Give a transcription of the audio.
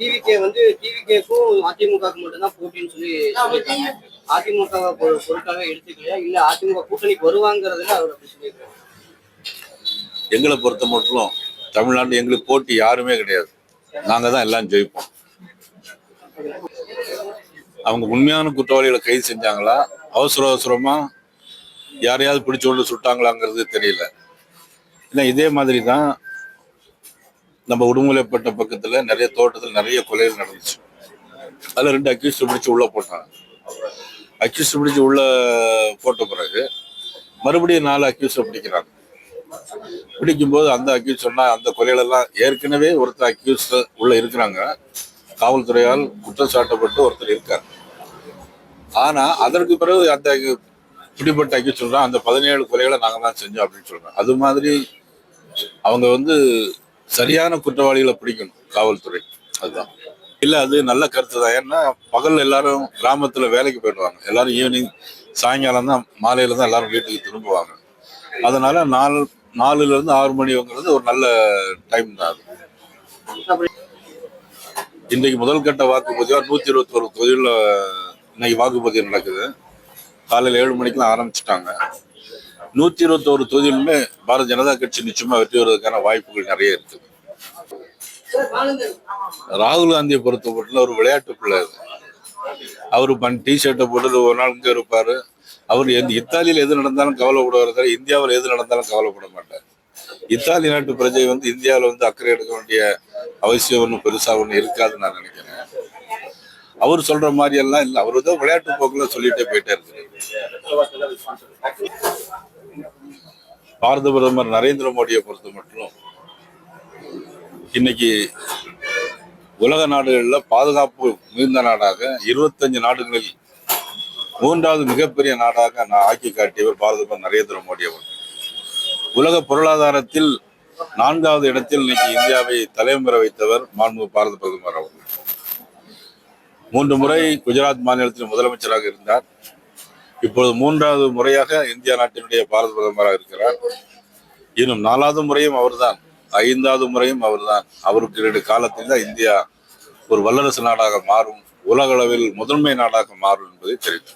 TVK வந்து டிவிகேக்கும் அதிமுகவுக்கு மட்டும்தான் போட்டின்னு சொல்லி அதிமுக பொருட்காக எடுத்துக்கலையா? இல்ல அதிமுக கூட்டணிக்கு வருவாங்கிறதுல அவர் அப்படி சொல்லியிருக்காரு. எங்களை பொறுத்த மட்டும் தமிழ்நாடு எங்களுக்கு போட்டி யாருமே கிடையாது. நாங்க தான் எல்லாம் ஜெயிப்போம். அவங்க உண்மையான குற்றவாளிகளை கைது செஞ்சாங்களா? அவசர அவசரமா யாரையாவது பிடிச்சு கொண்டு சுட்டாங்களாங்கிறது தெரியல. ஏன்னா இதே மாதிரி தான் நம்ம உடுமலைப்பட்ட பக்கத்துல நிறைய தோட்டத்தில் நிறைய கொலைகள் நடந்துச்சு. அதுல ரெண்டு அக்யூஸ்ட் பிடிச்சு உள்ள போட்டாங்க. அக்யூஸ்ட் பிடிச்சு உள்ள போட்ட பிறகு மறுபடியும் நாலு அக்யூஸ்ட பிடிக்கிறாங்க. பிடிக்கும்போது அந்த அக்யூஸ் சொன்னா அந்த கொலைகளெல்லாம் ஏற்கனவே ஒருத்தர் அக்யூஸ் உள்ள இருக்கிறாங்க. காவல்துறையால் குற்றம் சாட்டப்பட்டு ஒருத்தர் இருக்கார். ஆனா அதற்கு பிறகு அந்த பிடிப்பட்ட அக்யூஸ் சொல்கிறான் அந்த பதினேழு கொலைகளை நாங்க தான் செஞ்சோம் அப்படின்னு சொல்கிறோம் அது மாதிரி அவங்க வந்து சரியான குற்றவாளிகளை பிடிக்கணும் காவல்துறை. அதுதான். இல்லை அது நல்ல கருத்து தான். ஏன்னா பகல் எல்லாரும் கிராமத்தில் வேலைக்கு போயிடுவாங்க. எல்லாரும் ஈவினிங் சாயங்காலம் தான் மாலையில தான் எல்லாரும் வீட்டுக்கு திரும்புவாங்க. அதனால நாலு நாலுல இருந்து ஆறு மணிங்கிறது ஒரு நல்ல டைம் தான் அது. இன்றைக்கு முதல் கட்ட வாக்குப்பதிவாக நூற்றி இருபத்தி ஒரு தொகுதியில் இன்னைக்கு வாக்குப்பதிவு நடக்குது. காலையில் ஏழு மணிக்கெல்லாம் ஆரம்பிச்சிட்டாங்க. நூத்தி இருபத்தோரு தொகுதியிலுமே பாரதிய ஜனதா கட்சி நிச்சயமா வெற்றி வருவதற்கான வாய்ப்புகள் நிறைய இருக்குது ராகுல் காந்தியை பொறுத்த மட்டும் ஒரு விளையாட்டு பிள்ளை அவர் அவரு பன் டி ஷர்ட்டை போட்டு ஒரு நாள் இங்கே இருப்பாரு. அவர் எந்த இத்தாலியில் எது நடந்தாலும் கவலைப்படுவார் இந்தியாவில் எது நடந்தாலும் கவலைப்பட மாட்டார். இத்தாலி நாட்டு பிரஜை வந்து இந்தியாவில் வந்து அக்கறை எடுக்க வேண்டிய அவசியம் ஒன்றும் பெருசா ஒன்றும் இருக்காதுன்னு நான் நினைக்கிறேன். அவர் சொல்ற மாதிரி எல்லாம் இல்லை. அவர் தான் விளையாட்டு போக்குல சொல்லிட்டே போயிட்டே இருக்கு பாரத பிரதமர் நரேந்திர மோடியை பொறுத்த மட்டும் இன்னைக்கு உலக நாடுகளில் பாதுகாப்பு மிகுந்த நாடாக இருபத்தஞ்சு நாடுகளில் மூன்றாவது மிகப்பெரிய நாடாக நான் ஆக்கி காட்டியவர் பாரத பிரதமர் நரேந்திர மோடி அவர் உலக பொருளாதாரத்தில் நான்காவது இடத்தில் இன்னைக்கு இந்தியாவை தலைமுறை வைத்தவர் மாண்பு பாரத பிரதமர் அவர்கள். மூன்று முறை குஜராத் மாநிலத்தில் முதலமைச்சராக இருந்தார். இப்பொழுது மூன்றாவது முறையாக இந்தியா நாட்டினுடைய பாரத பிரதமராக இருக்கிறார். இன்னும் நாலாவது முறையும் அவர்தான். ஐந்தாவது முறையும் அவர்தான். அவருக்கு இரண்டு காலத்தில் தான் இந்தியா ஒரு வல்லரசு நாடாக மாறும். உலகளவில் முதன்மை நாடாக மாறும் என்பதை தெரிவித்தார்